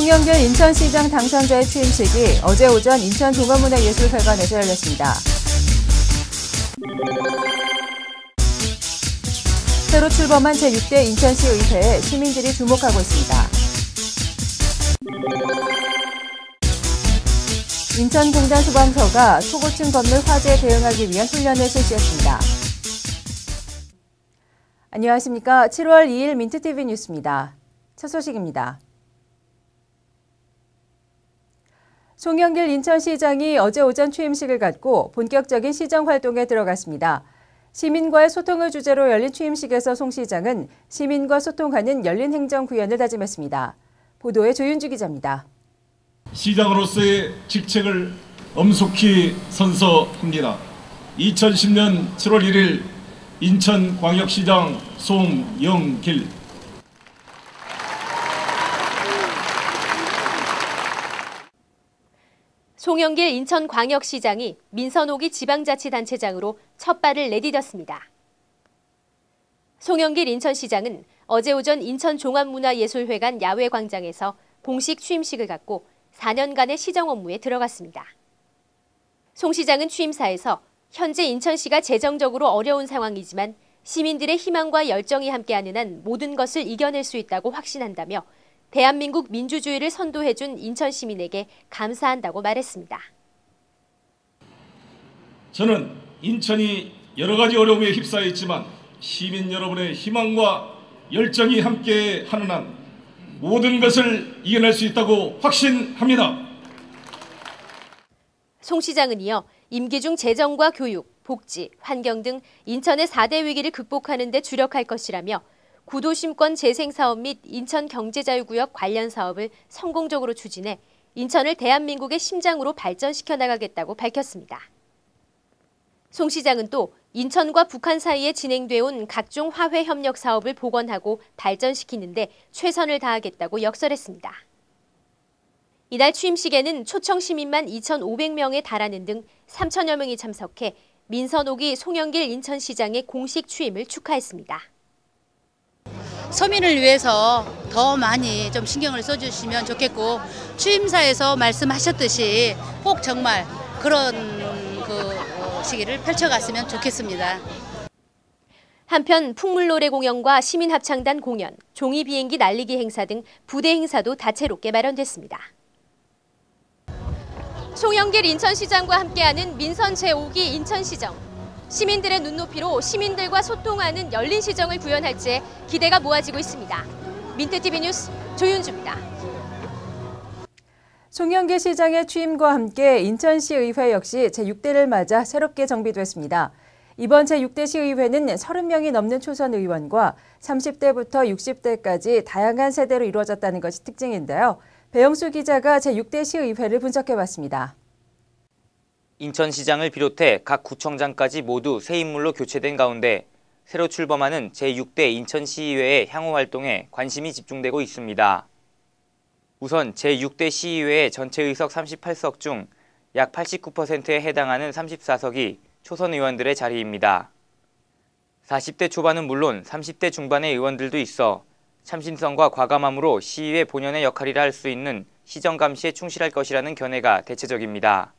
송영길 인천시장 당선자의 취임식이 어제 오전 인천 동아문화예술회관에서 열렸습니다. 새로 출범한 제6대 인천시 의회에 시민들이 주목하고 있습니다. 인천공단 소방서가 초고층 건물 화재에 대응하기 위한 훈련을 실시했습니다. 안녕하십니까. 7월 2일 민트TV 뉴스입니다. 첫 소식입니다. 송영길 인천시장이 어제 오전 취임식을 갖고 본격적인 시정 활동에 들어갔습니다. 시민과의 소통을 주제로 열린 취임식에서 송 시장은 시민과 소통하는 열린 행정 구현을 다짐했습니다. 보도에 조윤주 기자입니다. 시장으로서의 직책을 엄숙히 선서합니다. 2010년 7월 1일 인천광역시장 송영길 송영길 인천광역시장이 민선옥이 지방자치단체장으로 첫 발을 내디뎠습니다. 송영길 인천시장은 어제 오전 인천종합문화예술회관 야외 광장에서 공식 취임식을 갖고 4년간의 시정 업무에 들어갔습니다. 송 시장은 취임사에서 현재 인천시가 재정적으로 어려운 상황이지만 시민들의 희망과 열정이 함께하는 한 모든 것을 이겨낼 수 있다고 확신한다며 대한민국 민주주의를 선도해준 인천 시민에게 감사한다고 말했습니다. 저는 인천이 여러 가지 어려움에 휩싸여 있지만 시민 여러분의 희망과 열정이 함께 하는 한 모든 것을 이겨낼 수 있다고 확신합니다. 송 시장은 이어 임기 중 재정과 교육, 복지, 환경 등 인천의 4대 위기를 극복하는 데 주력할 것이라며 구도심권 재생 사업 및 인천 경제자유구역 관련 사업을 성공적으로 추진해 인천을 대한민국의 심장으로 발전시켜 나가겠다고 밝혔습니다. 송 시장은 또 인천과 북한 사이에 진행돼 온 각종 화훼 협력 사업을 복원하고 발전시키는데 최선을 다하겠다고 역설했습니다. 이날 취임식에는 초청 시민만 2,500명에 달하는 등 3천여 명이 참석해 민선 옥이 송영길 인천시장의 공식 취임을 축하했습니다. 서민을 위해서 더 많이 좀 신경을 써주시면 좋겠고 취임사에서 말씀하셨듯이 꼭 정말 그런 그 시기를 펼쳐갔으면 좋겠습니다. 한편 풍물노래 공연과 시민합창단 공연, 종이 비행기 날리기 행사 등 부대 행사도 다채롭게 마련됐습니다. 송영길 인천시장과 함께하는 민선 제5기 인천시정. 시민들의 눈높이로 시민들과 소통하는 열린 시정을 구현할지 기대가 모아지고 있습니다. 민트TV 뉴스 조윤주입니다. 송영길 시장의 취임과 함께 인천시 의회 역시 제6대를 맞아 새롭게 정비됐습니다. 이번 제6대 시의회는 30명이 넘는 초선 의원과 30대부터 60대까지 다양한 세대로 이루어졌다는 것이 특징인데요. 배영수 기자가 제6대 시의회를 분석해봤습니다. 인천시장을 비롯해 각 구청장까지 모두 새 인물로 교체된 가운데 새로 출범하는 제6대 인천시의회의 향후 활동에 관심이 집중되고 있습니다. 우선 제6대 시의회의 전체 의석 38석 중 약 89%에 해당하는 34석이 초선 의원들의 자리입니다. 40대 초반은 물론 30대 중반의 의원들도 있어 참신성과 과감함으로 시의회 본연의 역할이라 할 수 있는 시정 감시에 충실할 것이라는 견해가 대체적입니다.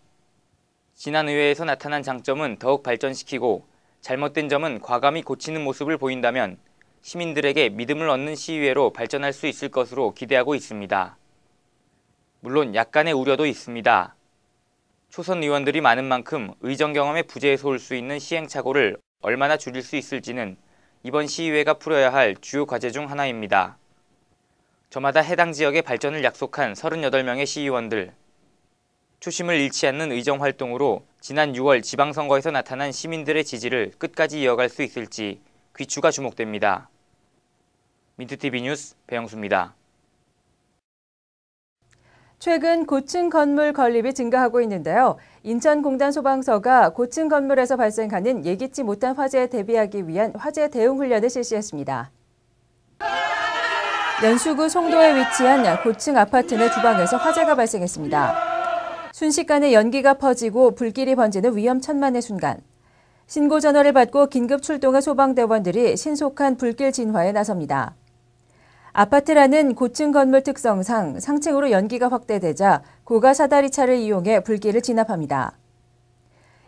지난 의회에서 나타난 장점은 더욱 발전시키고 잘못된 점은 과감히 고치는 모습을 보인다면 시민들에게 믿음을 얻는 시의회로 발전할 수 있을 것으로 기대하고 있습니다. 물론 약간의 우려도 있습니다. 초선 의원들이 많은 만큼 의정 경험에 부재해서 올 수 있는 시행착오를 얼마나 줄일 수 있을지는 이번 시의회가 풀어야 할 주요 과제 중 하나입니다. 저마다 해당 지역의 발전을 약속한 38명의 시의원들. 초심을 잃지 않는 의정 활동으로 지난 6월 지방선거에서 나타난 시민들의 지지를 끝까지 이어갈 수 있을지 귀추가 주목됩니다. 민트TV 뉴스 배영수입니다. 최근 고층 건물 건립이 증가하고 있는데요. 인천공단 소방서가 고층 건물에서 발생하는 예기치 못한 화재에 대비하기 위한 화재 대응 훈련을 실시했습니다. 연수구 송도에 위치한 고층 아파트 내 주방에서 화재가 발생했습니다. 순식간에 연기가 퍼지고 불길이 번지는 위험천만의 순간. 신고 전화를 받고 긴급 출동한 소방대원들이 신속한 불길 진화에 나섭니다. 아파트라는 고층 건물 특성상 상층으로 연기가 확대되자 고가 사다리차를 이용해 불길을 진압합니다.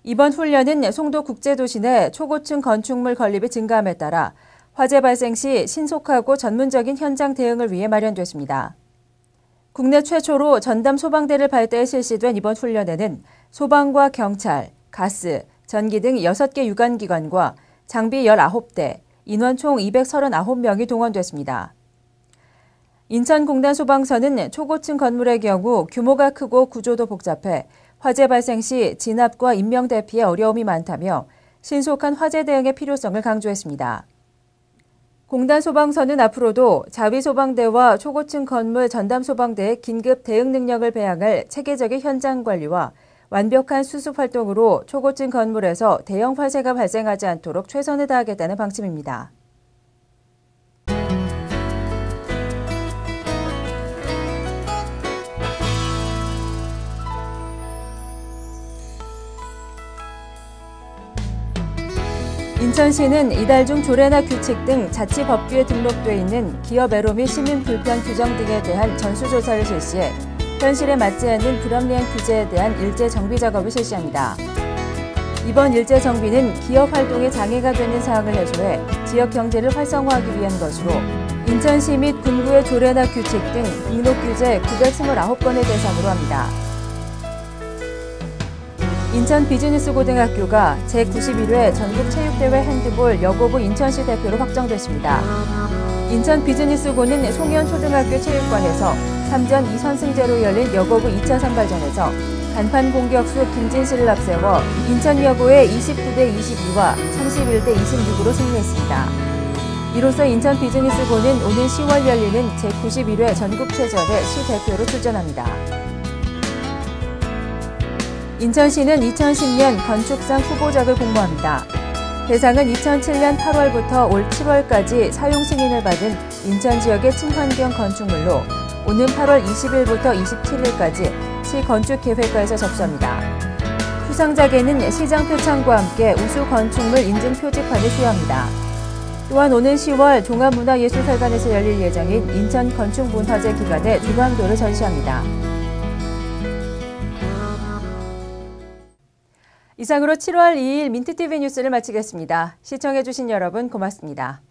이번 훈련은 송도 국제도시 내 초고층 건축물 건립이 증가함에 따라 화재 발생 시 신속하고 전문적인 현장 대응을 위해 마련됐습니다. 국내 최초로 전담 소방대를 발대해 실시된 이번 훈련에는 소방과 경찰, 가스, 전기 등 6개 유관기관과 장비 19대, 인원 총 239명이 동원됐습니다. 인천공단 소방서는 초고층 건물의 경우 규모가 크고 구조도 복잡해 화재 발생 시 진압과 인명 대피에 어려움이 많다며 신속한 화재 대응의 필요성을 강조했습니다. 공단 소방서는 앞으로도 자위 소방대와 초고층 건물 전담 소방대의 긴급 대응 능력을 배양할 체계적인 현장 관리와 완벽한 수습 활동으로 초고층 건물에서 대형 화재가 발생하지 않도록 최선을 다하겠다는 방침입니다. 인천시는 이달 중 조례나 규칙 등 자치 법규에 등록돼 있는 기업 애로 및 시민 불편 규정 등에 대한 전수조사를 실시해 현실에 맞지 않는 불합리한 규제에 대한 일제 정비 작업을 실시합니다. 이번 일제 정비는 기업 활동에 장애가 되는 사항을 해소해 지역 경제를 활성화하기 위한 것으로 인천시 및 군구의 조례나 규칙 등 등록 규제 929건을 대상으로 합니다. 인천 비즈니스 고등학교가 제91회 전국체육대회 핸드볼 여고부 인천시 대표로 확정됐습니다. 인천 비즈니스고는 송현 초등학교 체육관에서 3전 2선승제로 열린 여고부 2차 선발전에서 간판 공격수 김진실을 앞세워 인천 여고의 29대 22와 31대 26으로 승리했습니다. 이로써 인천 비즈니스고는 오는 10월 열리는 제91회 전국체전에 시 대표로 출전합니다. 인천시는 2010년 건축상 후보작을 공모합니다. 대상은 2007년 8월부터 올 7월까지 사용 승인을 받은 인천 지역의 친환경 건축물로 오는 8월 20일부터 27일까지 시 건축계획과에서 접수합니다. 수상작에는 시장 표창과 함께 우수 건축물 인증 표지판을 수여합니다. 또한 오는 10월 종합문화예술회관에서 열릴 예정인 인천 건축문화제 기간에 주광도를 전시합니다. 이상으로 7월 2일 민트TV 뉴스를 마치겠습니다. 시청해주신 여러분 고맙습니다.